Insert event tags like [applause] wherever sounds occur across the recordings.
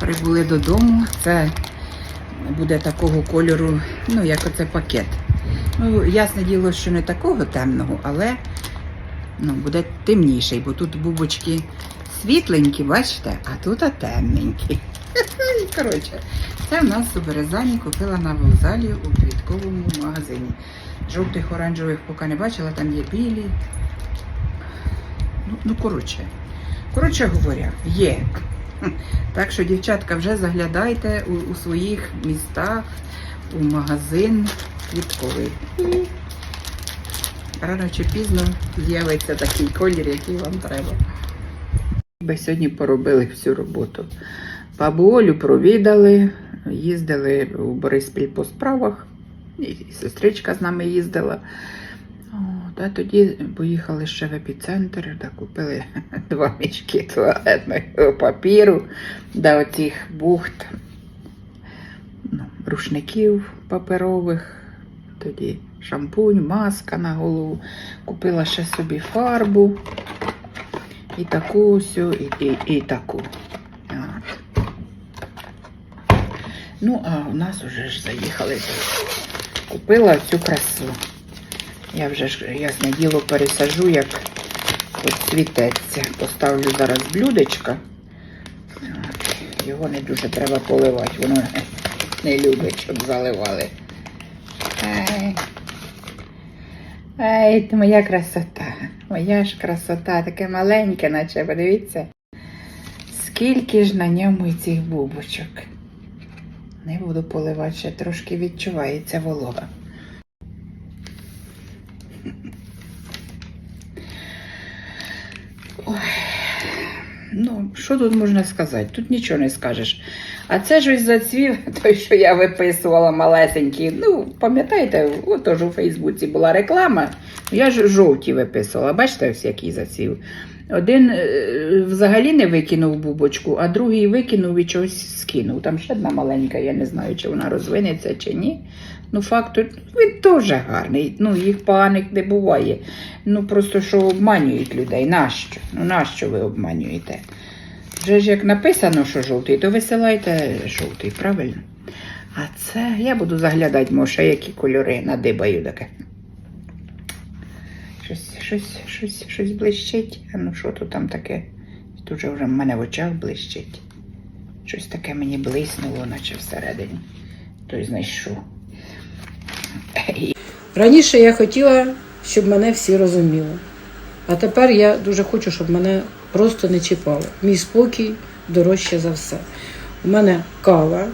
Прибули додому. Це буде такого кольору, ну, як оце пакет. Ну, ясне діло, що не такого темного, але ну, буде темніший, бо тут бубочки світленькі, бачите, а тут а темненькі. [laughs] Коротше, це в нас у Березані купила на вокзалі у квітковому магазині. Жовтих, оранжевих поки не бачила, там є білі. Ну, ну коротше. Коротше говоря, є. [laughs] Так що, дівчатка, вже заглядайте у, у своїх містах у магазин квітковий. Рано чи пізно з'явиться такий колір, який вам треба. Ми сьогодні поробили всю роботу. Бабу Олю провідали, їздили у Бориспіль по справах, і сестричка з нами їздила. От, а тоді поїхали ще в епіцентр, та купили [laughs] два мішки туалетного папіру, да оцих бухт, ну, рушників паперових, тоді шампунь, маска на голову. Купила ще собі фарбу. І таку всю, і, і, і таку. От. Ну, а у нас уже ж заїхали. Купила цю красу. Я вже ж, ясне діло, пересажу, як от цвітеться. Поставлю зараз блюдечко. Його не дуже треба поливати, воно не любить, щоб заливали. Ай. Ай, моя красота. Моя ж красота, таке маленьке, наче, подивіться. Скільки ж на ньому цих бубочок. Не буду поливати, ще трошки відчувається волога. Ой. Ну, що тут можна сказати? Тут нічого не скажеш. А це ж ось зацвів [laughs] той, що я виписувала малесенький. Ну, пам'ятаєте, отож у Фейсбуці була реклама. Я ж жовті виписувала. Бачите, ось який зацвів. Один е, взагалі не викинув бубочку, а другий викинув і чогось скинув. Там ще одна маленька, я не знаю, чи вона розвинеться, чи ні. Ну, факт, він теж гарний. Ну, їх поганих не буває. Ну, просто що обманюють людей. Нащо? Ну, нащо ви обманюєте? Вже ж як написано, що жовтий, то висилайте жовтий, правильно? А це я буду заглядати, може, які кольори надибаю таке. Щось, щось, щось, щось блищить. А ну що тут там таке? Тут вже в мене в очах блищить. Щось таке мені блиснуло, наче всередині. Той знайшов. Раніше я хотіла, щоб мене всі розуміли. А тепер я дуже хочу, щоб мене просто не чіпали. Мій спокій дорожче за все. У мене кава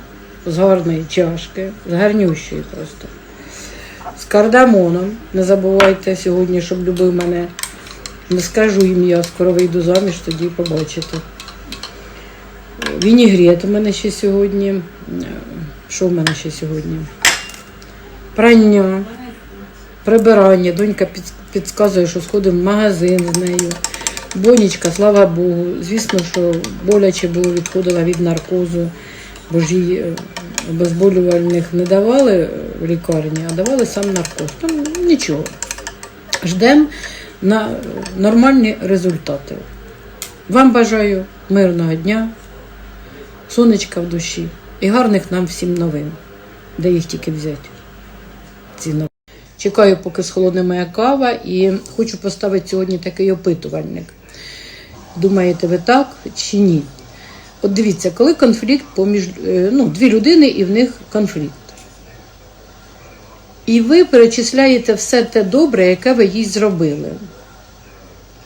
з гарної чашки, з гарнющої просто. З кардамоном. Не забувайте сьогодні, щоб любив мене. Не скажу ім'я, скоро вийду заміж, тоді побачите. Вінігрет у мене ще сьогодні. Що в мене ще сьогодні? Прання, прибирання. Донька підказує, що сходимо в магазин з нею. Бонічка, слава Богу. Звісно, що боляче було, відходила від наркозу, бо ж їй е, обезболювальних не давали е, в лікарні, а давали сам наркоз. Там нічого. Ждемо на нормальні результати. Вам бажаю мирного дня, сонечка в душі і гарних нам всім новин, де їх тільки взяти. Ці. Чекаю, поки схолодне моя кава, і хочу поставити сьогодні такий опитувальник. Думаєте, ви так чи ні? От дивіться, коли конфлікт поміж е, ну, дві людини і в них конфлікт. І ви перечисляєте все те добре, яке ви їй зробили.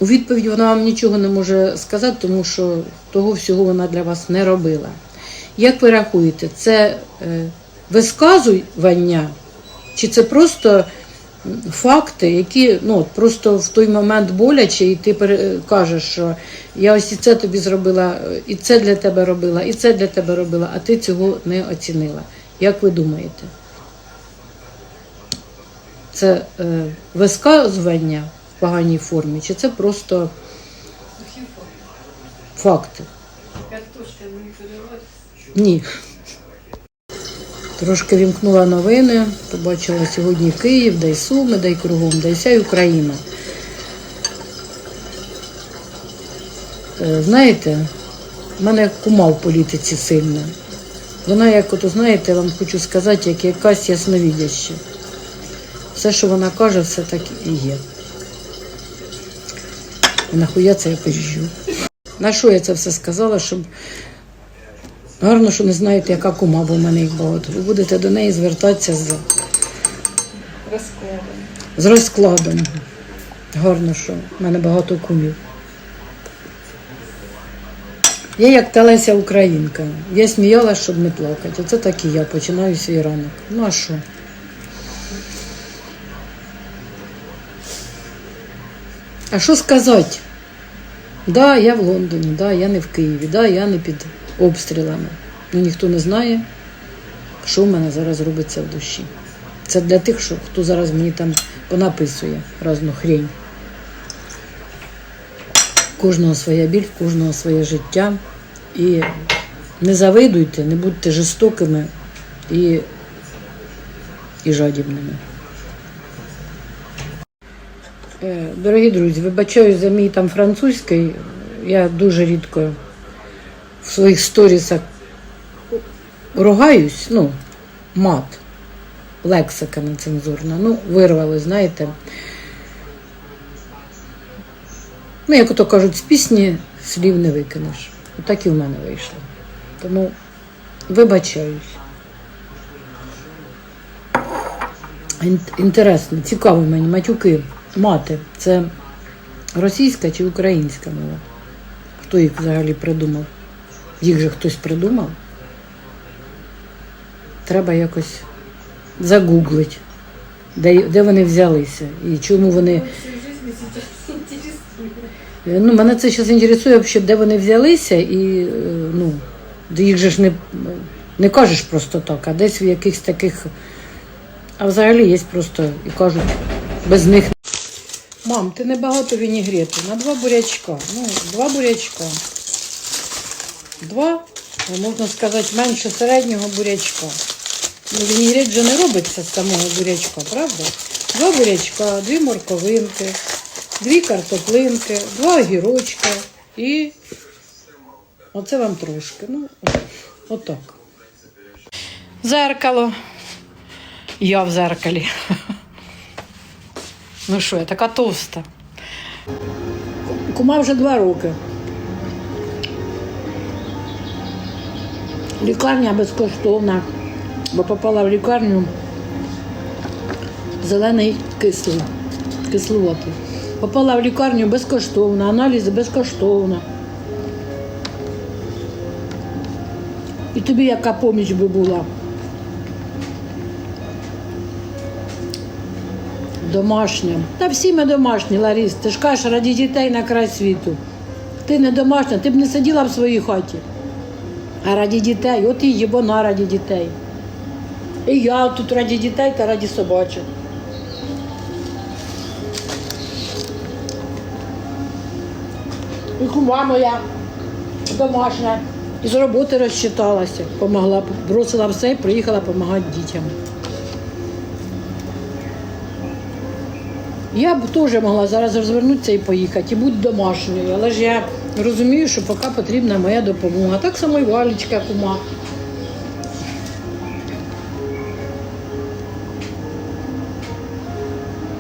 У відповідь вона вам нічого не може сказати, тому що того всього вона для вас не робила. Як ви рахуєте, це е, висказування, чи це просто факти, які ну, просто в той момент боляче, і ти пере- кажеш, що я ось і це тобі зробила, е, і це для тебе робила, і це для тебе робила, а ти цього не оцінила. Як ви думаєте? Це е, висказування в поганій формі, чи це просто факти? Ні. Трошки вімкнула новини, побачила сьогодні Київ, дай Суми, дай кругом, дай вся Україна. Е, Знаєте, в мене кума в політиці сильна. Вона, як ото знаєте, вам хочу сказати, як якась ясновідяща. Все, що вона каже, все так і є. Нахуя це я пизжу? На що я це все сказала, щоб гарно, що не знаєте, яка кума, бо в мене їх багато. Ви будете до неї звертатися з, Розкладом. з розкладом. Гарно, що в мене багато кумів. Я як та Леся Українка. Я сміялась, щоб не плакати. Оце так і я починаю свій ранок. Ну а що? А що сказати? Да, я в Лондоні, да, я не в Києві, да, я не під обстрілами. Ну ніхто не знає, що в мене зараз робиться в душі. Це для тих, що, хто зараз мені там понаписує разну хрень. Кожного своя біль, кожного своє життя. І не завидуйте, не будьте жорстокими і, і жадібними. Е, Дорогі друзі, вибачаю за мій там французький. Я дуже рідко в своїх сторісах ругаюсь, ну, мат, лексика нецензурна. Ну, вирвали, знаєте. Ну, як ото кажуть, з пісні слів не викинеш. Так і в мене вийшло. Тому вибачаюсь. Ін- Інтересно, цікаво мені, матюки, мати, це російська чи українська мова? Хто їх взагалі придумав? Їх же хтось придумав? Треба якось загуглить, де, де вони взялися і чому вони. Ну, мене це зараз інтересує, де вони взялися, і е, ну, їх же ж не, не кажеш просто так, а десь в якихось таких. А взагалі є просто і кажуть, без них. Мам, ти небагато вінігрету, на два бурячка. Ну, два бурячка. Два, ну, можна сказати, менше середнього бурячка. Ну, вінігрет же не робиться з самого бурячка, правда? Два бурячка, дві морковинки, дві картоплинки, два огірочка і оце вам трошки. Ну, отак. Зеркало. Я в зеркалі. Ну що, я така товста. Кума вже два роки. Лікарня безкоштовна, бо попала в лікарню зелений кислий, кисловатий. Попала в лікарню безкоштовно, аналізи безкоштовно. І тобі яка поміч би була? Домашня. Та всі ми домашні, Ларіс. Ти ж кажеш, раді дітей на край світу. Ти не домашня, ти б не сиділа в своїй хаті. А раді дітей, от і вона раді дітей. І я тут раді дітей та раді собачок. І кума моя домашня. І з роботи розчиталася, помогла, бросила все і приїхала допомагати дітям. Я б теж могла зараз розвернутися і поїхати, і бути домашньою, але ж я розумію, що поки потрібна моя допомога. Так само і Валічка кума.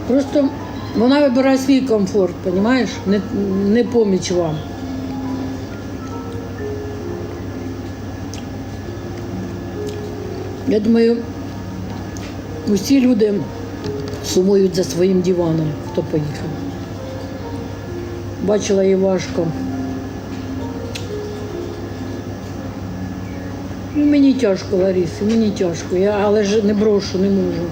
Просто вона вибирає свій комфорт, розумієш? Не, не поміч вам. Я думаю, усі люди сумують за своїм диваном, хто поїхав. Бачила її важко. Мені тяжко, Ларіс, мені тяжко. Я, але ж не брошу, не можу.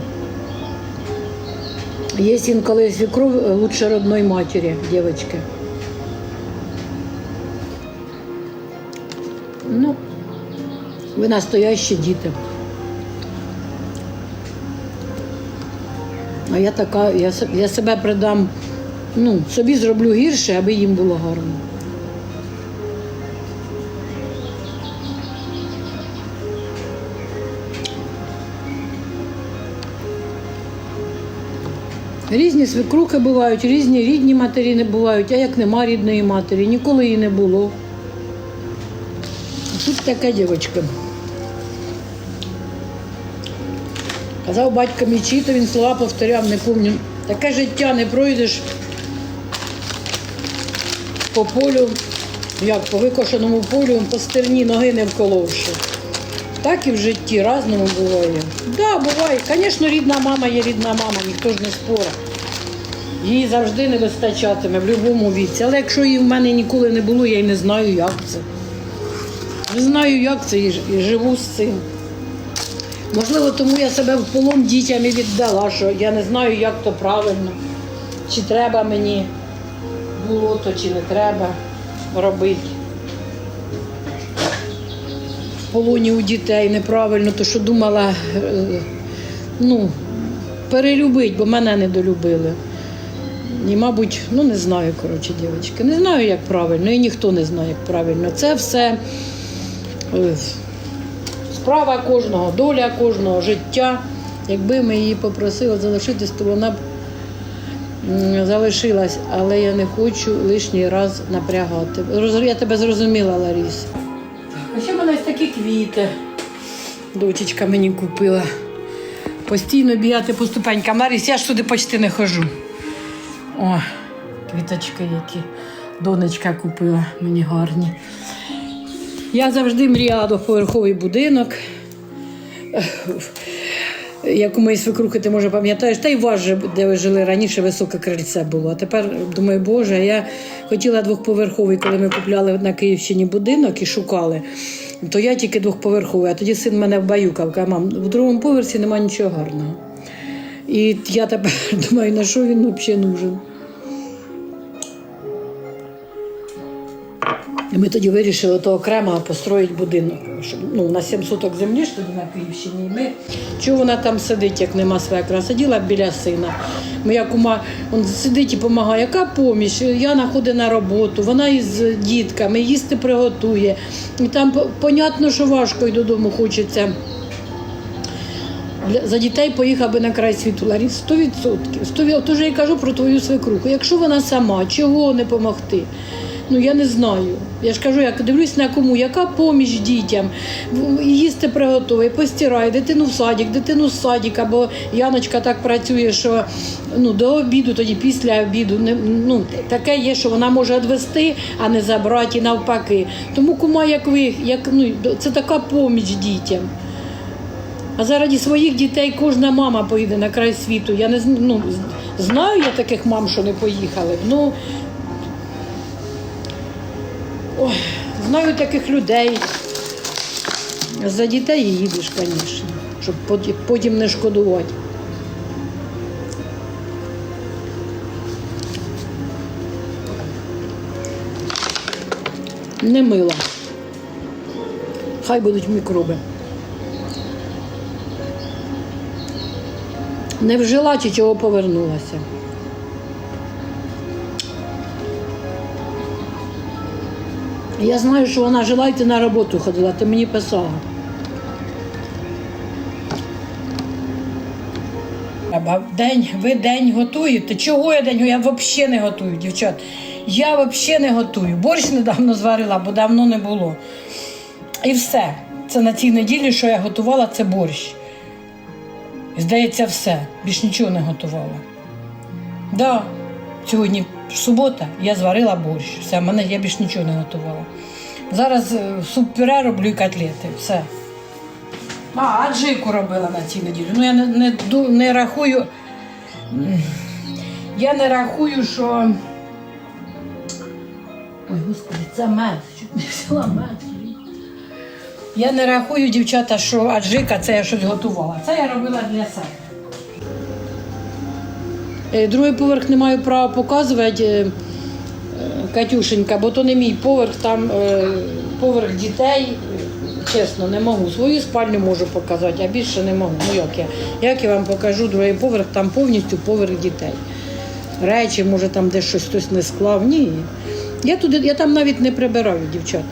Є інколи свекров лучше родної матері, дівчинки. Ну, ви настоящі діти. А я така, я, я себе придам, ну, собі зроблю гірше, аби їм було гарно. Різні свекрухи бувають, різні рідні матері не бувають, а як нема рідної матері, ніколи її не було. Тут таке дівчинка. Казав батько мій то він слова повторяв, не пам'ятаю. Таке життя не пройдеш по полю, як по викошеному полю, по стерні ноги не вколовши. Так і в житті разному буває. Да, буває. Звісно, рідна мама є рідна мама, ніхто ж не спорить. Її завжди не вистачатиме в будь-якому віці. Але якщо її в мене ніколи не було, я й не знаю, як це. Не знаю, як це і живу з цим. Можливо, тому я себе в полон дітям і віддала, що я не знаю, як то правильно. Чи треба мені було то, чи не треба робити. Полоні у дітей неправильно, то що думала, е, ну, перелюбить, бо мене недолюбили. І, мабуть, ну не знаю, коротше, дівчатки. Не знаю, як правильно, і ніхто не знає, як правильно. Це все е, справа кожного, доля кожного, життя. Якби ми її попросили залишитись, то вона б залишилась, але я не хочу лишній раз напрягати. Я тебе зрозуміла, Ларіс. А ще в мене ось такі квіти. Дочечка мені купила. Постійно бігати по ступенькам. Ларіс, я ж туди почти не хожу. О, квіточки які донечка купила, мені гарні. Я завжди мріяла до поверховий будинок. Як у моїй свекрухи, ти може пам'ятаєш, та й вас же, де ви жили раніше, високе крильце було. А тепер думаю, Боже, я хотіла двохповерховий, коли ми купляли на Київщині будинок і шукали. То я тільки двохповерховий, а тоді син мене вбаюкав, каже, мам, в другому поверсі немає нічого гарного. І я тепер [laughs] думаю, на що він взагалі нужен. І ми тоді вирішили то окремо построїти будинок. Щоб, ну, на 7 соток землі ж тоді на Київщині. І ми, чого вона там сидить, як нема свекра? Сиділа біля сина. Моя кума он сидить і допомагає. Яка поміч? Яна ходить на роботу, вона із дітками, їсти приготує. І там по- понятно, що важко і додому хочеться. За дітей поїхав би на край світу. Ларіс 100%. 100%. Тож я кажу про твою свекруху. Якщо вона сама, чого не допомогти? Ну я не знаю. Я ж кажу, я дивлюсь на кому, яка поміч дітям. Їсти приготує, постирає, дитину в садик, дитину з садика, бо Яночка так працює, що ну, до обіду, тоді після обіду. Не, ну, таке є, що вона може відвести, а не забрати і навпаки. Тому кума, як ви, як, ну, це така поміч дітям. А заради своїх дітей кожна мама поїде на край світу. Я не ну, знаю я таких мам, що не поїхали. Ну, ой, знаю таких людей. За дітей їдеш, звісно, щоб потім не шкодувати. Не мила. Хай будуть мікроби. Не вжила чи чого повернулася. Я знаю, що вона жила і ти на роботу ходила, ти мені писала. День, ви день готуєте. Чого я день? Я взагалі не готую, дівчат. Я взагалі не готую. Борщ недавно зварила, бо давно не було. І все. Це на цій неділі, що я готувала, це борщ. Здається, все. Більш нічого не готувала. Да, сьогодні субота, я зварила борщ. Все, мене я більш нічого не готувала. Зараз е, суп-пюре роблю і котлети. Все. А, аджику робила на цій неділі. Ну я не, не, не рахую. Я не рахую, що. Ой, господи, це мед. Чуть не взяла мед. Я не рахую, дівчата, що аджика це я щось готувала. Це я робила для себе. Е, Другий поверх не маю права показувати, е, Катюшенька, бо то не мій поверх, там е, поверх дітей. Чесно, не можу. Свою спальню можу показати, а більше не можу. Ну як я? Як я вам покажу другий поверх, там повністю поверх дітей. Речі, може там десь щось хтось не склав. Ні. Я туди, я там навіть не прибираю, дівчат.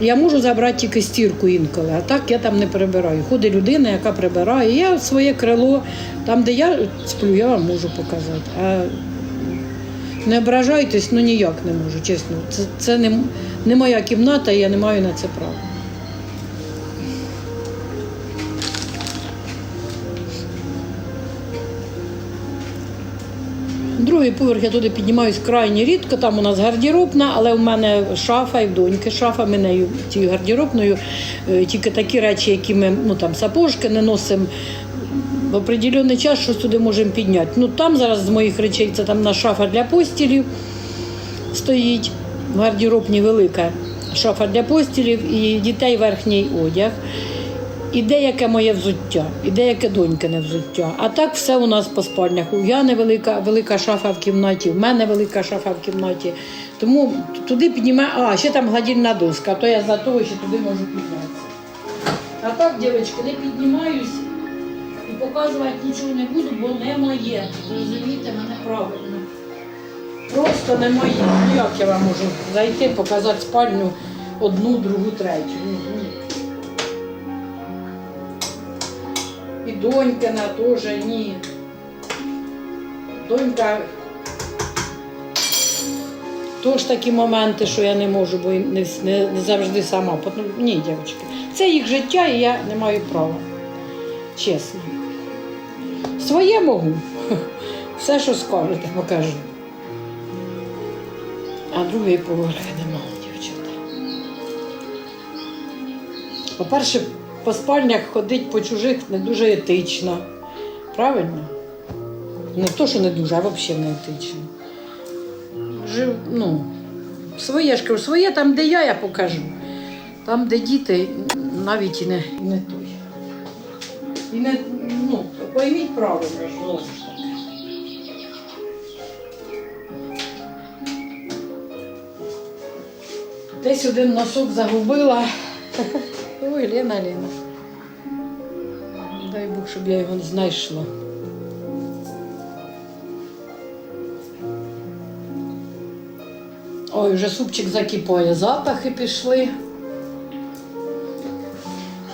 Я можу забрати тільки стірку інколи, а так я там не прибираю. Ходить людина, яка прибирає. Я своє крило, там, де я сплю, я вам можу показати. А Не ображайтесь, ну ніяк не можу, чесно. Це, це не, не моя кімната, і я не маю на це права. Другий поверх я туди піднімаюсь крайні рідко. Там у нас гардеробна, але у мене шафа і в доньки шафа. Ми нею цією гардеробною е, тільки такі речі, які ми ну там сапожки не носимо в определений час, щось туди можемо підняти. Ну там зараз з моїх речей це там на шафа для постілів стоїть. В гардеробні велика шафа для постілів і дітей верхній одяг. І деяке моє взуття, і деяке донькине взуття. А так все у нас по спальнях. У Яни велика, велика шафа в кімнаті, в мене велика шафа в кімнаті. Тому туди піднімаю. А, ще там гладільна доска, то я за того, що туди можу піднятися. А так, дівчатки, не піднімаюсь і показувати нічого не буду, бо не моє. Зрозумійте мене правильно. Просто не моє. Ну як я вам можу зайти, показати спальню одну, другу, третю. Донькина теж ні. Донька. Тож такі моменти, що я не можу, бо не, не, не завжди сама. Ну, Ні, дівчатки. Це їх життя і я не маю права. Чесно. Своє можу. [laughs] Все, що скажете, покажу. А другий поверх нема, дівчата. По-перше, по спальнях ходить по чужих не дуже етично. Правильно? Не то, що не дуже, а взагалі не етично. Жив, ну, своє ж кажу, своє там, де я, я покажу. Там, де діти, навіть і не, і не той. І не, ну, пойміть правильно, що. Десь один носок загубила. [laughs] Ой, Лена, Лена. Дай Бог, щоб я його знайшла. Ой, вже супчик закипає, запахи пішли.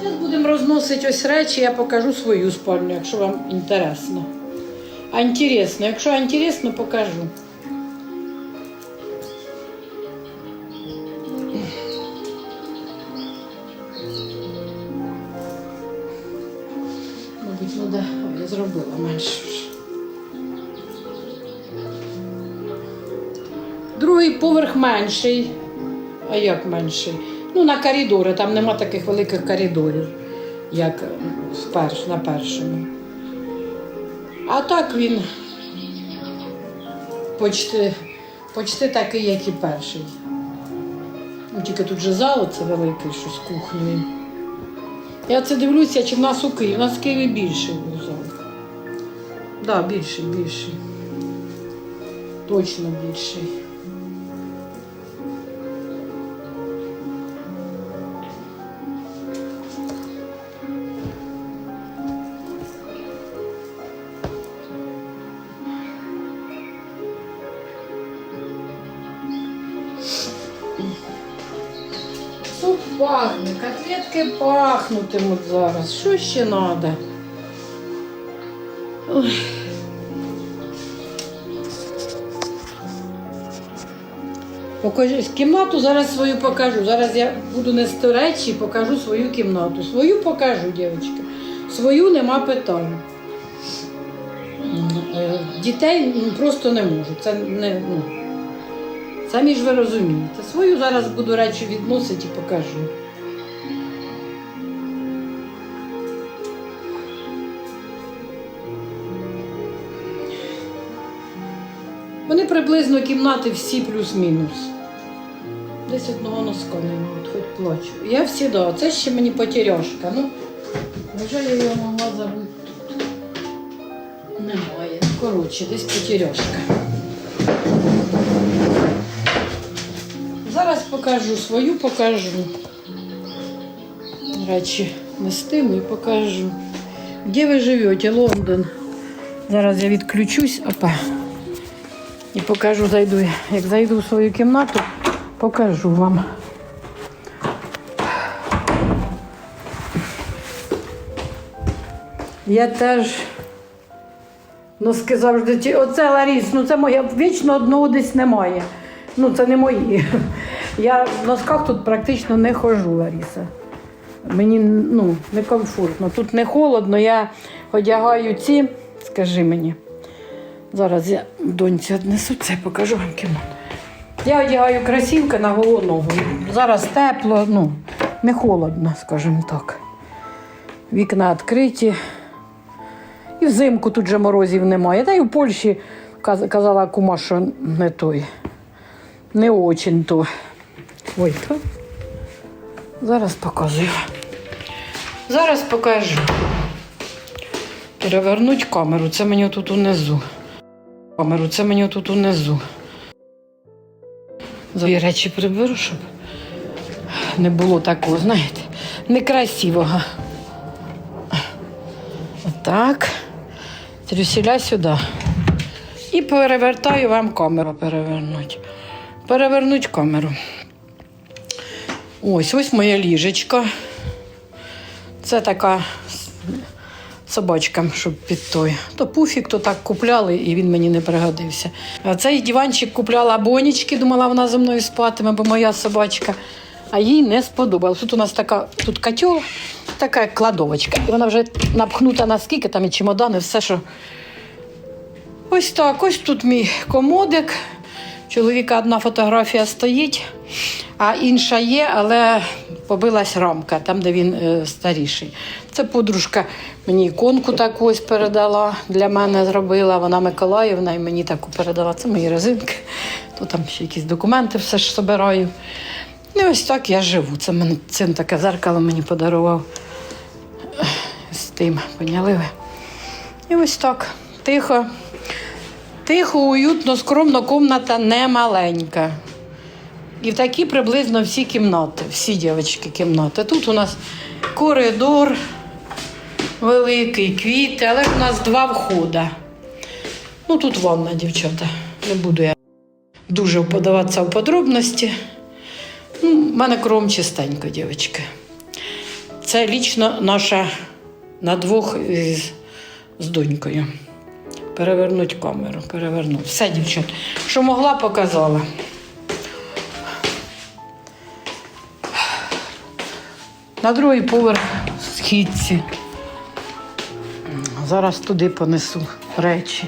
Зараз будемо розносити ось речі, я покажу свою спальню, якщо вам інтересно. Інтересно, якщо інтересно, покажу. Менший. А як менший? Ну, на коридори, там нема таких великих коридорів, як перш, на першому. А так він почти, почти такий, як і перший. Ну, тільки тут же зал це великий, що з кухнею. Я це дивлюся, чи в нас у Києві. У нас в Києві більший був зал. Так, да, більший, більший. Точно більший. Котлетки пахнутимуть зараз. Що ще треба? Покажу, кімнату зараз свою покажу. Зараз я буду нести речі і покажу свою кімнату. Свою покажу, дівчатки. Свою нема питань. Е, Дітей просто не можу. Це не, ну, Самі ж ви розумієте. Свою зараз буду речі відносити і покажу. Приблизно кімнати всі плюс-мінус. Десь одного носка нема, от хоч плачу. Я всі, да, це ще мені потеряшка. Ну, вже я його могла забути тут. Немає. Коротше, десь потеряшка. Зараз покажу свою, покажу. Речі нестиму і покажу. Де ви живете? Лондон. Зараз я відключусь, опа. І покажу, зайду. Як зайду в свою кімнату, покажу вам. Я теж Носки завжди. Оце Ларіс, ну це моя вічно одного десь немає. Ну, це не мої. Я в носках тут практично не ходжу, Ларіса. Мені ну, некомфортно. Тут не холодно, я одягаю ці, скажи мені. Зараз я доньці однесу це, покажу вам кіно. Я одягаю красівки на голу ногу. Зараз тепло, ну, не холодно, скажімо так. Вікна відкриті. І взимку тут же морозів немає. Та й у Польщі казала кума, що не той. Не очень то. Ой, то. Зараз показую. Зараз покажу. Перевернуть камеру. Це мені тут унизу. Камеру, це мені тут унизу. Дві речі приберу, щоб не було такого, знаєте, некрасивого. Отак. Трюсіля сюди. І перевертаю вам камеру перевернуть. Перевернуть камеру. Ось ось моя ліжечка. Це така собачка, щоб під той. То пуфік, то так купляли, і він мені не пригодився. Цей диванчик купляла бонічки, думала, вона зі мною спатиме, бо моя собачка. А їй не сподобалось. Тут у нас така тут котел, така кладовочка. І вона вже напхнута наскільки там і чемодани, все, що. Ось так, ось тут мій комодик. Чоловіка одна фотографія стоїть, а інша є, але побилась рамка, там, де він е, старіший. Це подружка мені іконку таку ось передала, для мене зробила. Вона Миколаївна і мені таку передала. Це мої резинки. То там ще якісь документи все ж собираю. І ось так я живу. Це мене син таке зеркало мені подарував з тим, поняли ви? І ось так, тихо. Тихо, уютно, скромно, комната не маленька. І в такі приблизно всі кімнати, всі дівчатки кімнати. Тут у нас коридор великий, квіти, але у нас два входи. Ну, тут ванна, дівчата. Не буду я дуже подаватися в подробності. Ну, У мене кром чистенько, дівчатки. Це лічно наша на двох із, з донькою. Перевернуть камеру, перевернуть. Все, дівчат. Що могла, показала. На другий поверх східці. Зараз туди понесу речі.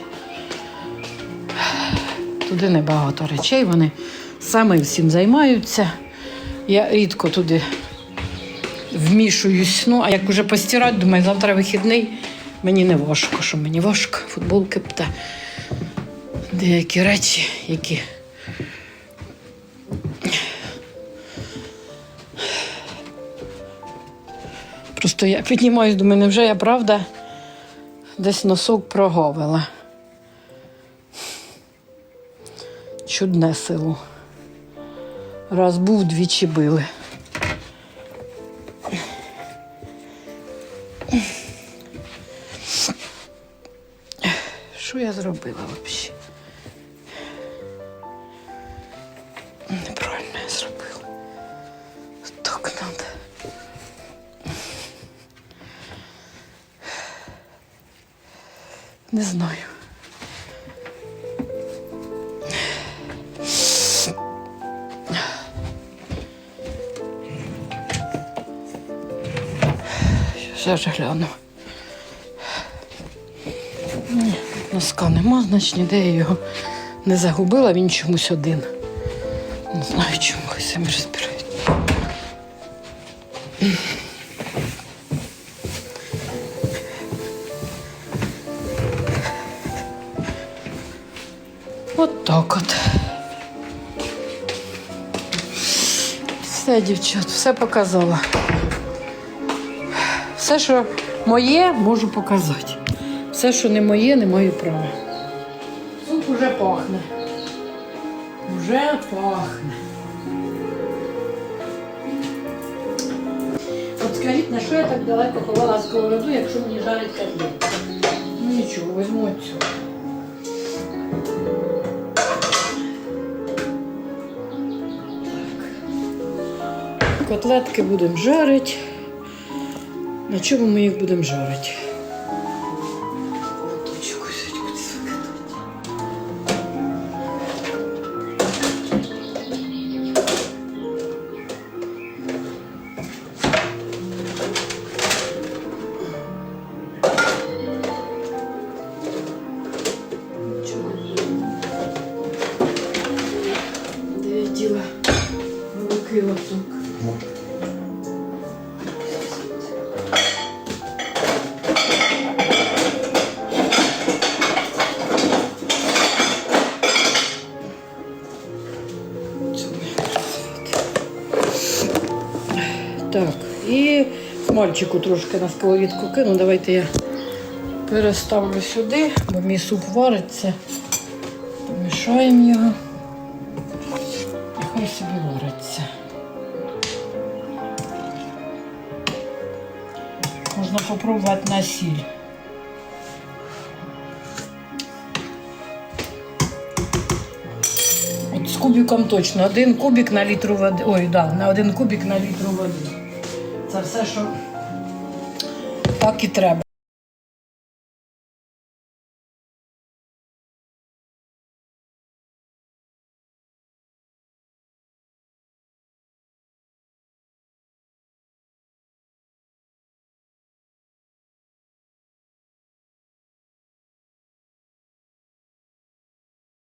Туди небагато речей, вони саме всім займаються. Я рідко туди вмішуюсь. Ну, а як уже постирати, думаю, завтра вихідний, мені не важко, що мені важко. Футболки та деякі речі, які. Просто я піднімаюсь, думаю, невже я правда десь носок прогавила. Чудне село. Раз був, двічі били. Зробила взагалі? Неправильно я зробила. Так надо. Не знаю. Зараз гляну. Носка нема, значить ніде я його не загубила, він чомусь один. Не знаю чому, хай самі розбирають. От так от. Все, дівчат, все показала. Все, що моє, можу показати. Все, що не моє, не маю права. Суп уже пахне. Уже пахне. От скажіть, на що я так далеко ховала сковороду, якщо мені жарить котлетки? Ну нічого, візьму цю. Котлетки будемо жарити. На чому ми їх будемо жарити? Мальчику трошки на сковорідку кину. Давайте я переставлю сюди, бо мій суп вариться. Помішаємо його. І Хай собі вариться. Можна попробувати на сіль. От з кубиком точно. Один кубик на літру води. Ой, да, на один кубик на літру води. Це все, що так і треба.